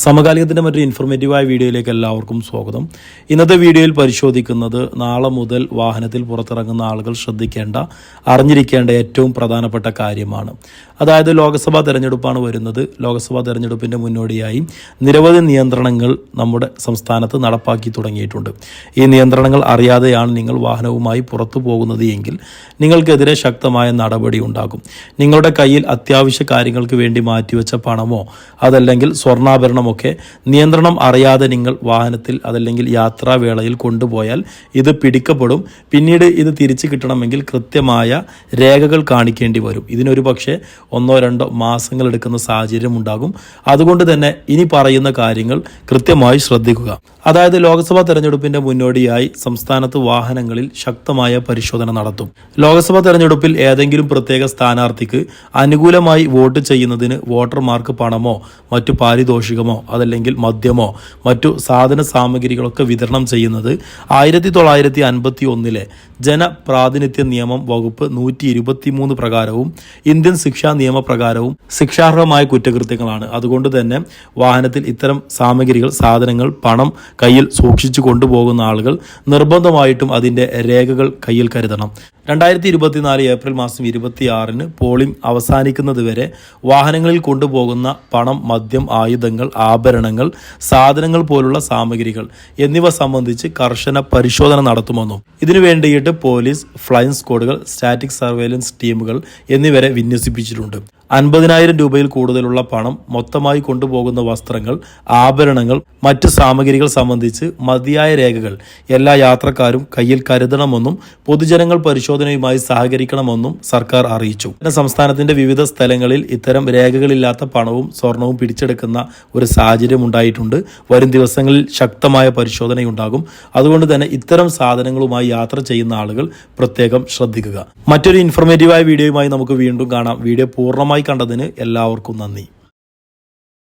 സമകാലികത്തിന്റെ മറ്റൊരു ഇൻഫോർമേറ്റീവായ വീഡിയോയിലേക്ക് എല്ലാവർക്കും സ്വാഗതം. ഇന്നത്തെ വീഡിയോയിൽ പരിശോധിക്കുന്നത് നാളെ മുതൽ വാഹനത്തിൽ പുറത്തിറങ്ങുന്ന ആളുകൾ ശ്രദ്ധിക്കേണ്ട അറിഞ്ഞിരിക്കേണ്ട ഏറ്റവും പ്രധാനപ്പെട്ട കാര്യമാണ്. അതായത് ലോക്സഭാ തെരഞ്ഞെടുപ്പാണ് വരുന്നത്. ലോക്സഭാ തെരഞ്ഞെടുപ്പിന്റെ മുന്നോടിയായി നിരവധി നിയന്ത്രണങ്ങൾ നമ്മുടെ സംസ്ഥാനത്ത് നടപ്പാക്കി തുടങ്ങിയിട്ടുണ്ട്. ഈ നിയന്ത്രണങ്ങൾ അറിയാതെയാണ് നിങ്ങൾ വാഹനവുമായി പുറത്തു പോകുന്നത് എങ്കിൽ നിങ്ങൾക്കെതിരെ ശക്തമായ നടപടി ഉണ്ടാകും. നിങ്ങളുടെ കയ്യിൽ അത്യാവശ്യ കാര്യങ്ങൾക്ക് വേണ്ടി മാറ്റിവെച്ച പണമോ അതല്ലെങ്കിൽ സ്വർണാഭരണമൊക്കെ നിയന്ത്രണം അറിയാതെ നിങ്ങൾ വാഹനത്തിൽ അതല്ലെങ്കിൽ യാത്രാവേളയിൽ കൊണ്ടുപോയാൽ ഇത് പിടിക്കപ്പെടും. പിന്നീട് ഇത് തിരിച്ചു കിട്ടണമെങ്കിൽ കൃത്യമായ രേഖകൾ കാണിക്കേണ്ടി വരും. ഇതിനൊരു പക്ഷേ ഒന്നോ രണ്ടോ മാസങ്ങൾ എടുക്കുന്ന സാഹചര്യം ഉണ്ടാകും. അതുകൊണ്ട് തന്നെ ഇനി പറയുന്ന കാര്യങ്ങൾ കൃത്യമായി ശ്രദ്ധിക്കുക. അതായത് ലോക്സഭാ തെരഞ്ഞെടുപ്പിന്റെ മുന്നോടിയായി സംസ്ഥാനത്ത് വാഹനങ്ങളിൽ ശക്തമായ പരിശോധന നടത്തും. ലോക്സഭാ തെരഞ്ഞെടുപ്പിൽ ഏതെങ്കിലും പ്രത്യേക സ്ഥാനാർത്ഥിക്ക് അനുകൂലമായി വോട്ട് ചെയ്യുന്നതിന് വോട്ടർമാർക്ക് പണമോ മറ്റു പാരിതോഷികമോ അതല്ലെങ്കിൽ മദ്യമോ മറ്റു സാധന സാമഗ്രികളൊക്കെ വിതരണം ചെയ്യുന്നത് ആയിരത്തി തൊള്ളായിരത്തി അൻപത്തി ഒന്നിലെ ജനപ്രാതിനിധ്യ നിയമം വകുപ്പ് നൂറ്റി ഇരുപത്തി മൂന്ന് പ്രകാരവും ഇന്ത്യൻ ശിക്ഷാ നിയമപ്രകാരവും ശിക്ഷാർഹമായ കുറ്റകൃത്യങ്ങളാണ്. അതുകൊണ്ട് തന്നെ വാഹനത്തിൽ ഇത്തരം സാമഗ്രികൾ സാധനങ്ങൾ പണം കയ്യിൽ സൂക്ഷിച്ചു കൊണ്ടുപോകുന്ന ആളുകൾ നിർബന്ധമായിട്ടും അതിന്റെ രേഖകൾ കയ്യിൽ കരുതണം. രണ്ടായിരത്തി ഇരുപത്തിനാല് ഏപ്രിൽ മാസം ഇരുപത്തിയാറിന് പോളിംഗ് അവസാനിക്കുന്നതുവരെ വാഹനങ്ങളിൽ കൊണ്ടുപോകുന്ന പണം മദ്യം ആയുധങ്ങൾ ആഭരണങ്ങൾ സാധനങ്ങൾ പോലുള്ള സാമഗ്രികൾ എന്നിവ സംബന്ധിച്ച് കർശന പരിശോധന നടത്തുമെന്നും ഇതിനു വേണ്ടിയിട്ട് പോലീസ് ഫ്ലൈങ് സ്ക്വാഡുകൾ സ്റ്റാറ്റിക് സർവേലൻസ് ടീമുകൾ എന്നിവരെ വിന്യസിപ്പിച്ചിട്ടുണ്ട്. അൻപതിനായിരം രൂപയിൽ കൂടുതലുള്ള പണം മൊത്തമായി കൊണ്ടുപോകുന്ന വസ്ത്രങ്ങൾ ആഭരണങ്ങൾ മറ്റ് സാമഗ്രികൾ സംബന്ധിച്ച് മതിയായ രേഖകൾ എല്ലാ യാത്രക്കാരും കയ്യിൽ കരുതണമെന്നും പൊതുജനങ്ങൾ പരിശോധനയുമായി സഹകരിക്കണമെന്നും സർക്കാർ അറിയിച്ചു. സംസ്ഥാനത്തിന്റെ വിവിധ സ്ഥലങ്ങളിൽ ഇത്തരം രേഖകളില്ലാത്ത പണവും സ്വർണവും പിടിച്ചെടുക്കുന്ന ഒരു സാഹചര്യം ഉണ്ടായിട്ടുണ്ട്. വരും ദിവസങ്ങളിൽ ശക്തമായ പരിശോധനയുണ്ടാകും. അതുകൊണ്ട് തന്നെ ഇത്തരം സാധനങ്ങളുമായി യാത്ര ചെയ്യുന്ന ആളുകൾ പ്രത്യേകം ശ്രദ്ധിക്കുക. മറ്റൊരു ഇൻഫോർമേറ്റീവായ വീഡിയോയുമായി നമുക്ക് വീണ്ടും കാണാം. വീഡിയോ പൂർണമായി കണ്ടതിന് എല്ലാവർക്കും നന്ദി.